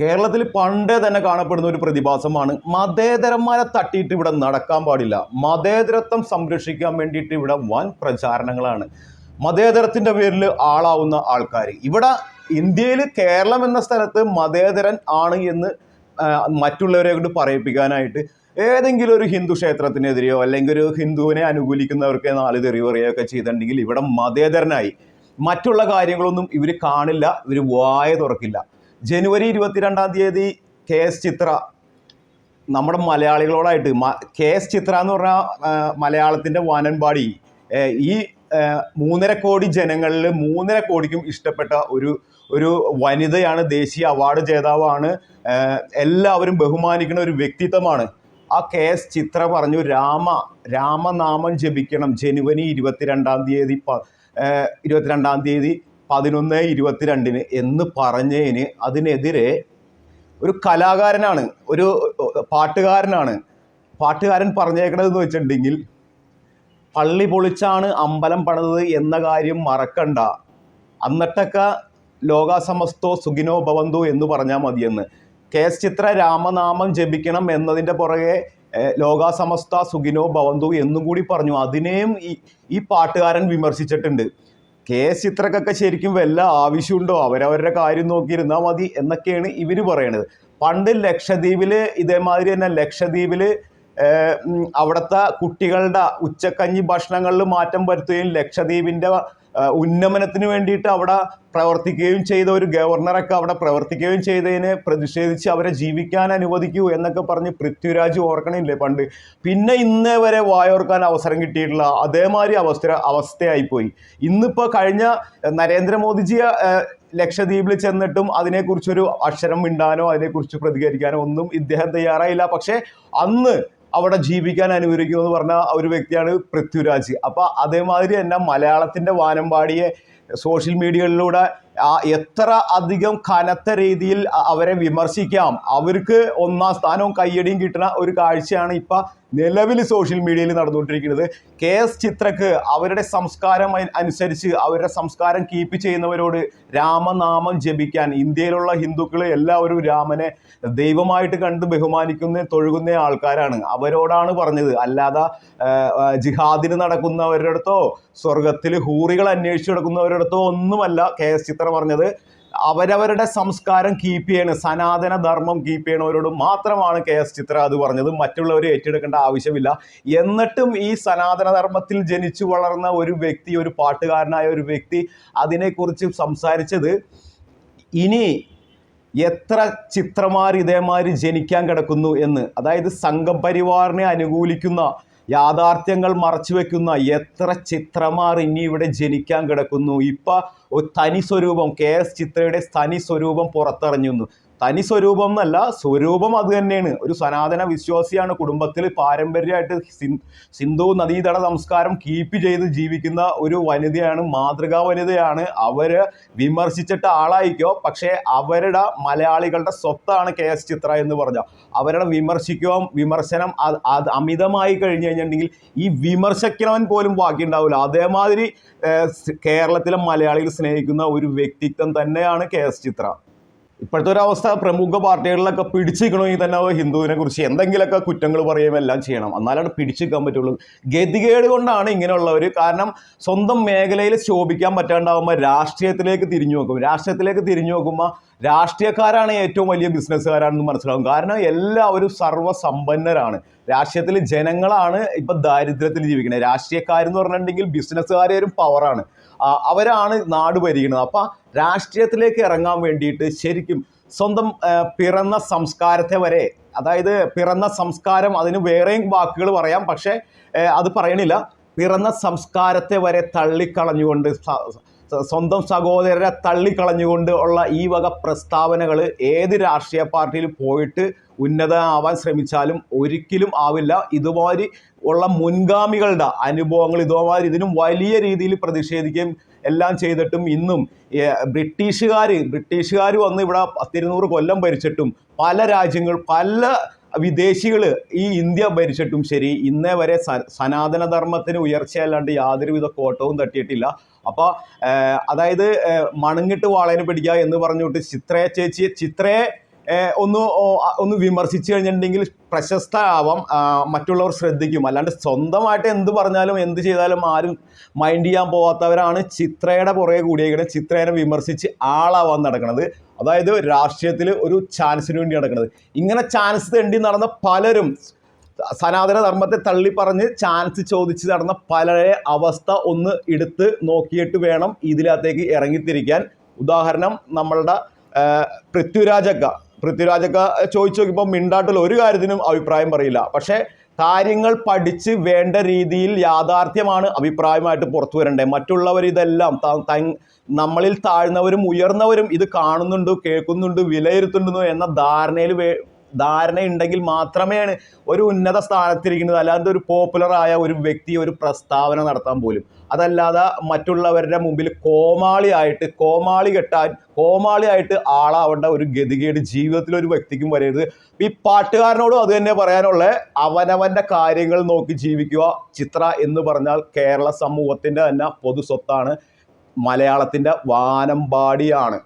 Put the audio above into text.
കേരളത്തിൽ പണ്ടേ തന്നെ കാണപ്പെടുന്ന ഒരു പ്രതിഭാസമാണ് മതേതരന്മാരെ തട്ടിയിട്ട് ഇവിടെ നടക്കാൻ പാടില്ല. മതേതരത്വം സംരക്ഷിക്കാൻ വേണ്ടിയിട്ട് ഇവിടെ വൻ പ്രചാരണങ്ങളാണ്. മതേതരത്തിന്റെ പേരിൽ ആളാവുന്ന ആൾക്കാർ ഇവിടെ ഇന്ത്യയിൽ കേരളം എന്ന സ്ഥലത്ത് മതേതരൻ ആണ് എന്ന് മറ്റുള്ളവരെ കൊണ്ട് പറയിപ്പിക്കാനായിട്ട് ഏതെങ്കിലും ഒരു ഹിന്ദു ക്ഷേത്രത്തിനെതിരെയോ അല്ലെങ്കിൽ ഒരു ഹിന്ദുവിനെ അനുകൂലിക്കുന്നവർക്ക് നാല് തെറി പറയുകയൊക്കെ ചെയ്തിട്ടുണ്ടെങ്കിൽ ഇവിടെ മതേതരനായി. മറ്റുള്ള കാര്യങ്ങളൊന്നും ഇവർ കാണില്ല. ഇവർ വായ തുറക്കില്ല. ജനുവരി ഇരുപത്തിരണ്ടാം തീയതി കെ എസ് ചിത്ര നമ്മുടെ മലയാളികളോടായിട്ട് കെ എസ് ചിത്ര എന്ന് പറഞ്ഞാൽ മലയാളത്തിന്റെ വാനൻപാടി ഈ മൂന്നര കോടി ജനങ്ങളിൽ മൂന്നര കോടിക്കും ഇഷ്ടപ്പെട്ട ഒരു ഒരു വനിതയാണ് ദേശീയ അവാർഡ് ജേതാവാണ് എല്ലാവരും ബഹുമാനിക്കുന്ന ഒരു വ്യക്തിത്വമാണ്. ആ കെ എസ് ചിത്ര പറഞ്ഞു രാമ രാമനാമം ജപിക്കണം. ജനുവരി ഇരുപത്തിരണ്ടാം തീയതി ഇരുപത്തിരണ്ടാം തീയതി പതിനൊന്ന് ഇരുപത്തിരണ്ടിന് എന്ന് പറഞ്ഞതിന് അതിനെതിരെ ഒരു കലാകാരനാണ് ഒരു പാട്ടുകാരനാണ്. പാട്ടുകാരൻ പറഞ്ഞേക്കണതെന്ന് വെച്ചിട്ടുണ്ടെങ്കിൽ പള്ളി പൊളിച്ചാണ് അമ്പലം പണിതത് എന്ന കാര്യം മറക്കണ്ട. അന്നിട്ടൊക്കെ ലോകാസമസ്തോ സുഖിനോ ഭവന്തു എന്ന് പറഞ്ഞാൽ മതിയെന്ന്. കെ എസ് ചിത്ര രാമനാമം ജപിക്കണം എന്നതിന്റെ പുറകെ ലോകാസമസ്ത സുഖിനോ ഭവന്തു എന്നും കൂടി പറഞ്ഞു. അതിനെയും ഈ ഈ പാട്ടുകാരൻ വിമർശിച്ചിട്ടുണ്ട്. കെ എസ് ചിത്രക്കൊക്കെ ശരിക്കും വല്ല ആവശ്യമുണ്ടോ? അവരവരുടെ കാര്യം നോക്കിയിരുന്നാൽ മതി എന്നൊക്കെയാണ് ഇവർ പറയണത്. പണ്ട് ലക്ഷദ്വീപിൽ ഇതേമാതിരി തന്നെ ലക്ഷദ്വീപിൽ അവിടുത്തെ കുട്ടികളുടെ ഉച്ചക്കഞ്ഞി ഭക്ഷണങ്ങളിൽ മാറ്റം വരുത്തുകയും ലക്ഷദ്വീപിന്റെ ഉന്നമനത്തിന് വേണ്ടിയിട്ട് അവിടെ പ്രവർത്തിക്കുകയും ചെയ്ത ഒരു ഗവർണറൊക്കെ അവിടെ പ്രവർത്തിക്കുകയും ചെയ്തതിനെ പ്രതിഷേധിച്ച് അവരെ ജീവിക്കാൻ അനുവദിക്കൂ എന്നൊക്കെ പറഞ്ഞ് പൃഥ്വിരാജ് ഓർക്കണില്ലേ പണ്ട്? പിന്നെ ഇന്നേ വരെ വായോർക്കാൻ അവസരം കിട്ടിയിട്ടില്ല അതേമാതിരി അവസ്ഥ അവസ്ഥയായിപ്പോയി. ഇന്നിപ്പോൾ കഴിഞ്ഞ നരേന്ദ്രമോദിജിയെ ലക്ഷദ്വീപിൽ ചെന്നിട്ടും അതിനെക്കുറിച്ചൊരു അക്ഷരം മിണ്ടാനോ അതിനെക്കുറിച്ച് പ്രതികരിക്കാനോ ഒന്നും ഇദ്ദേഹം തയ്യാറായില്ല. പക്ഷേ അന്ന് അവിടെ ജീവിക്കാൻ അനുവദിക്കുന്നു എന്ന് പറഞ്ഞ ഒരു വ്യക്തിയാണ് പൃഥ്വിരാജ്. അപ്പോൾ അതേമാതിരി തന്നെ മലയാളത്തിന്റെ വാനമ്പാടിയെ സോഷ്യൽ മീഡിയകളിലൂടെ എത്ര അധികം കനത്ത രീതിയിൽ അവരെ വിമർശിക്കാം. അവർക്ക് ഒന്നാം സ്ഥാനവും കയ്യടിയും കിട്ടുന്ന ഒരു കാഴ്ചയാണ് ഇപ്പം നിലവിൽ സോഷ്യൽ മീഡിയയിൽ നടന്നുകൊണ്ടിരിക്കുന്നത്. കെ എസ് ചിത്രക്ക് അവരുടെ സംസ്കാരം അനുസരിച്ച് അവരുടെ സംസ്കാരം കീപ്പ് ചെയ്യുന്നവരോട് രാമനാമം ജപിക്കാൻ ഇന്ത്യയിലുള്ള ഹിന്ദുക്കൾ എല്ലാവരും രാമനെ ദൈവമായിട്ട് കണ്ട് ബഹുമാനിക്കുന്ന തൊഴുകുന്ന ആൾക്കാരാണ്. അവരോടാണ് പറഞ്ഞത്. അല്ലാതെ ജിഹാദിന് നടക്കുന്നവരുടെ അടുത്തോ സ്വർഗത്തിൽ ഹൂറികൾ അന്വേഷിച്ച് നടക്കുന്നവരുടെ അടുത്തോ ഒന്നുമല്ല കെ എസ് ചിത്ര പറഞ്ഞത് അവരവരുടെ സംസ്കാരം കീപ്പ് ചെയ്യണ സനാതന ധർമ്മം കീപ്പ് ചെയ്യണവരോട് മാത്രമാണ് കെ എസ് ചിത്ര അത് പറഞ്ഞത്. മറ്റുള്ളവർ ഏറ്റെടുക്കേണ്ട ആവശ്യമില്ല. എന്നിട്ടും ഈ സനാതന ധർമ്മത്തിൽ ജനിച്ചു വളർന്ന ഒരു വ്യക്തി ഒരു പാട്ടുകാരനായ ഒരു വ്യക്തി അതിനെക്കുറിച്ച് സംസാരിച്ചത് ഇനി എത്ര ചിത്രമാർ ഇതേമാതിരി ജനിക്കാൻ കിടക്കുന്നു എന്ന് അതായത് സംഘപരിവാറിനെ അനുകൂലിക്കുന്ന യാഥാർത്ഥ്യങ്ങൾ മറച്ചു വെക്കുന്ന എത്ര ചിത്രമാർ ഇനി ഇവിടെ ജനിക്കാൻ കിടക്കുന്നു. ഇപ്പം തനി സ്വരൂപം കെ എസ് ചിത്രയുടെ തനി സ്വരൂപം പുറത്തിറങ്ങുന്നു. തനി സ്വരൂപം എന്നല്ല സ്വരൂപം അത് തന്നെയാണ്. ഒരു സനാതന വിശ്വാസിയാണ് കുടുംബത്തിൽ പാരമ്പര്യമായിട്ട് സിന്ധു നദീതട സംസ്കാരം കീപ്പ് ചെയ്ത് ജീവിക്കുന്ന ഒരു വനിതയാണ് മാതൃകാ വനിതയാണ്. അവർ വിമർശിച്ചിട്ട് ആളായിക്കോ പക്ഷേ അവരുടെ മലയാളികളുടെ സ്വത്താണ് കെ എസ് ചിത്ര എന്ന് പറഞ്ഞ. അവരുടെ വിമർശിക്കുകയും വിമർശനം അത് അമിതമായി കഴിഞ്ഞു കഴിഞ്ഞിട്ടുണ്ടെങ്കിൽ ഈ വിമർശിക്കണവൻ പോലും ബാക്കിയുണ്ടാവില്ല അതേമാതിരി കേരളത്തിലെ മലയാളികൾ സ്നേഹിക്കുന്ന ഒരു വ്യക്തിത്വം തന്നെയാണ് കെ എസ് ചിത്ര. ഇപ്പോഴത്തെ ഒരു അവസ്ഥ പ്രമുഖ പാർട്ടികളിലൊക്കെ പിടിച്ചിരിക്കണമെങ്കിൽ തന്നെ ഹിന്ദുവിനെ കുറിച്ച്? എന്തെങ്കിലുമൊക്കെ കുറ്റങ്ങൾ പറയുകയും എല്ലാം ചെയ്യണം. എന്നാലാണ് പിടിച്ചിരിക്കാൻ പറ്റുള്ളൂ. ഗതികേട് കൊണ്ടാണ് ഇങ്ങനെയുള്ളവർ. കാരണം സ്വന്തം മേഖലയിൽ ശോഭിക്കാൻ പറ്റാണ്ടാവുമ്പോൾ രാഷ്ട്രീയത്തിലേക്ക് തിരിഞ്ഞു നോക്കും. രാഷ്ട്രീയത്തിലേക്ക് തിരിഞ്ഞു നോക്കുമ്പോൾ രാഷ്ട്രീയക്കാരാണ് ഏറ്റവും വലിയ ബിസിനസ്സുകാരാണെന്ന് മനസ്സിലാവും. കാരണം എല്ലാവരും സർവസമ്പന്നരാണ്. രാഷ്ട്രീയത്തിൽ ജനങ്ങളാണ് ഇപ്പൊ ദാരിദ്ര്യത്തിൽ ജീവിക്കുന്നത്. രാഷ്ട്രീയക്കാരെന്ന് പറഞ്ഞിട്ടുണ്ടെങ്കിൽ ബിസിനസ്സുകാരും പവറാണ് അവരാണ് നാട് ഭരിക്കുന്നത്. അപ്പൊ രാഷ്ട്രീയത്തിലേക്ക് ഇറങ്ങാൻ വേണ്ടിയിട്ട് ശരിക്കും സ്വന്തം പിറന്ന സംസ്കാരത്തെ വരെ അതായത് പിറന്ന സംസ്കാരം അതിന് വേറെയും വാക്കുകൾ പറയാം. പക്ഷേ അത് പറയണില്ല. പിറന്ന സംസ്കാരത്തെ വരെ തള്ളിക്കളഞ്ഞുകൊണ്ട് സ്വന്തം സഹോദരരെ തള്ളിക്കളഞ്ഞുകൊണ്ട് ഉള്ള ഈ വക പ്രസ്താവനകൾ ഏത് രാഷ്ട്രീയ പാർട്ടിയിൽ പോയിട്ട് ഉന്നതമാവാൻ ശ്രമിച്ചാലും ഒരിക്കലും ആവില്ല. ഇതുമാതിരി ഉള്ള മുൻഗാമികളുടെ അനുഭവങ്ങൾ ഇതുമാതിരി ഇതിനും വലിയ രീതിയിൽ പ്രതിഷേധിക്കുകയും എല്ലാം ചെയ്തിട്ടും ഇന്നും ബ്രിട്ടീഷുകാർ ബ്രിട്ടീഷുകാർ വന്ന് ഇവിടെ പത്തിരുന്നൂറ് കൊല്ലം ഭരിച്ചിട്ടും പല രാജ്യങ്ങൾ പല വിദേശികൾ ഈ ഇന്ത്യ ഭരിച്ചിട്ടും ശരി ഇന്നേ വരെ സ സനാതന ധർമ്മത്തിന് ഉയർച്ചയല്ലാണ്ട് യാതൊരുവിധ കോട്ടവും തട്ടിയിട്ടില്ല. അപ്പോൾ അതായത് മണങ്ങിട്ട് വാളേനെ പിടിക്കുക എന്ന് പറഞ്ഞുകൊണ്ട് ചിത്രയെ ചേച്ചി ചിത്രയെ ഒന്ന് ഒന്ന് വിമർശിച്ചു കഴിഞ്ഞിട്ടുണ്ടെങ്കിൽ പ്രശസ്ത ആവാം മറ്റുള്ളവർ ശ്രദ്ധിക്കും. അല്ലാണ്ട് സ്വന്തമായിട്ട് എന്ത് പറഞ്ഞാലും എന്ത് ചെയ്താലും ആരും മൈൻഡ് ചെയ്യാൻ പോവാത്തവരാണ് ചിത്രയുടെ പുറകെ കൂടിയേക്കുന്നത് ചിത്രേനെ വിമർശിച്ച് ആളാവാൻ നടക്കുന്നത് അതായത് രാഷ്ട്രീയത്തിൽ ഒരു ചാൻസിന് വേണ്ടി നടക്കുന്നത് ഇങ്ങനെ ചാൻസ് തെണ്ടി നടന്ന പലരും സനാതന ധർമ്മത്തെ തള്ളി പറഞ്ഞ് ചാൻസ് ചോദിച്ച് നടന്ന പലരെ അവസ്ഥ ഒന്ന് എടുത്ത് നോക്കിയിട്ട് വേണം ഇതിനകത്തേക്ക് ഇറങ്ങിത്തിരിക്കാൻ. ഉദാഹരണം നമ്മളുടെ പൃഥ്വിരാജക്ക പൃഥ്വിരാജക്ക ചോദിച്ചു നോക്കിയപ്പോൾ മിണ്ടാട്ടിൽ ഒരു കാര്യത്തിനും അഭിപ്രായം പറയില്ല. പക്ഷേ കാര്യങ്ങൾ പഠിച്ച് വേണ്ട രീതിയിൽ യാഥാർത്ഥ്യമാണ് അഭിപ്രായമായിട്ട് പുറത്തു വരണ്ടേ? മറ്റുള്ളവർ ഇതെല്ലാം നമ്മളിൽ താഴ്ന്നവരും ഉയർന്നവരും ഇത് കാണുന്നുണ്ട് കേൾക്കുന്നുണ്ട് വിലയിരുത്തുന്നു എന്ന ധാരണയിൽ വേ ധാരണയുണ്ടെങ്കിൽ മാത്രമേയാണ് ഒരു ഉന്നത സ്ഥാനത്തിരിക്കുന്നത്. അല്ലാതെ ഒരു പോപ്പുലറായ ഒരു വ്യക്തി ഒരു പ്രസ്താവന നടത്താൻ പോലും. അതല്ലാതെ മറ്റുള്ളവരുടെ മുമ്പിൽ കോമാളിയായിട്ട് കോമാളി കെട്ടാൻ കോമാളിയായിട്ട് ആളാവേണ്ട ഒരു ഗതികേട് ജീവിതത്തിൽ ഒരു വ്യക്തിക്കും വരരുത്. ഈ പാട്ടുകാരനോടും അത് തന്നെ പറയാനുള്ള അവനവന്റെ കാര്യങ്ങൾ നോക്കി ജീവിക്കുക ചിത്ര എന്ന് പറഞ്ഞാൽ കേരള സമൂഹത്തിന്റെ തന്നെ പൊതു സ്വത്താണ് മലയാളത്തിന്റെ വാനമ്പാടിയാണ്